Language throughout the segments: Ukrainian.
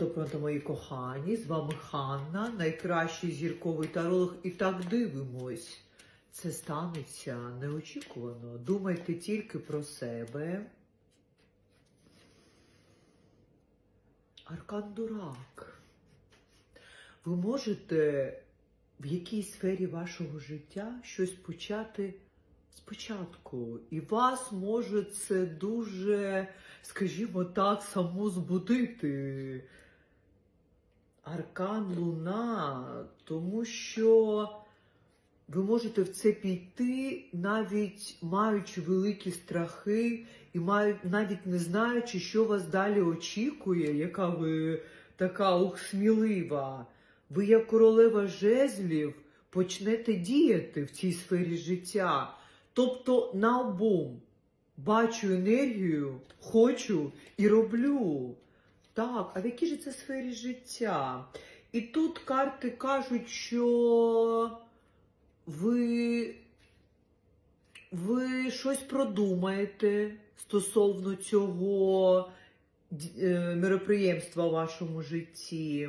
доброго, мої кохані. З вами Ханна, найкращий зірковий таролог. І так дивимось. Це станеться неочікувано. Думайте тільки про себе. Аркан Дурак. Ви можете в якійсь сфері вашого життя щось почати спочатку. І вас може це дуже, скажімо так, само збудити. Аркан Луна, тому що ви можете в це піти, навіть маючи великі страхи, і навіть не знаючи, що вас далі очікує, яка ви така ух, смілива. Ви, як королева жезлів, почнете діяти в цій сфері життя. Тобто наобум бачу енергію, хочу і роблю. Так, а в якій же це сфері життя? І тут карти кажуть, що ви, ви щось продумаєте стосовно цього е, мероприємства в вашому житті.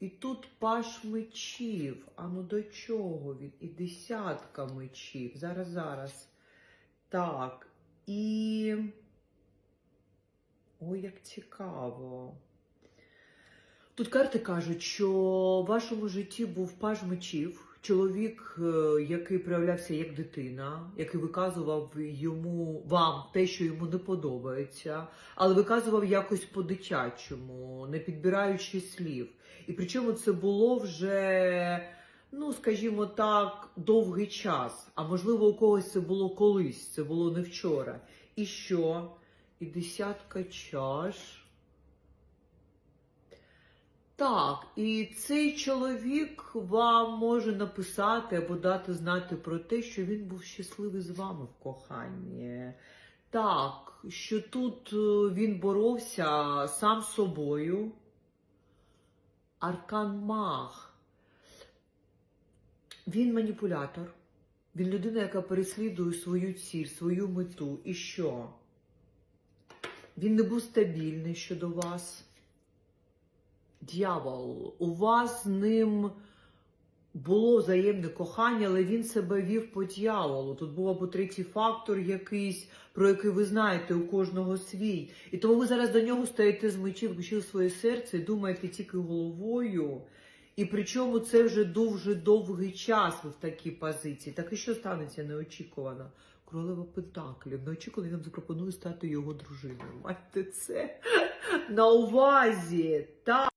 І тут паш мечів. А ну до чого він? І десятка мечів. Зараз, зараз. Так. І. Ой, як цікаво. Тут карти кажуть, що в вашому житті був паж мечів, чоловік, е, який проявлявся як дитина, який виказував йому вам те, що йому не подобається, але виказував якось по-дитячому, не підбираючи слів. І причому це було вже, ну скажімо так, довгий час. А можливо, у когось це було колись, це було не вчора. І що? І десятка чаш. Так, і цей чоловік вам може написати або дати знати про те, що він був щасливий з вами в коханні. Так, що тут е, він боровся сам з собою. Аркан Мах. Він маніпулятор. Він людина, яка переслідує свою ціль, свою мету. І що? Він не був стабільний щодо вас. Д'явол, у вас з ним було взаємне кохання, але він себе вів по дьяволу. Тут був або третій фактор якийсь, про який ви знаєте у кожного свій. І тому ви зараз до нього стоїте з мечів, включили своє серце і думаєте тільки головою. І причому це вже дуже довгий час ви в такій позиції. Так і що станеться неочікувано? Королева Пентаклі. Вночі, коли він запропонує стати його дружиною. Майте це на увазі. Так.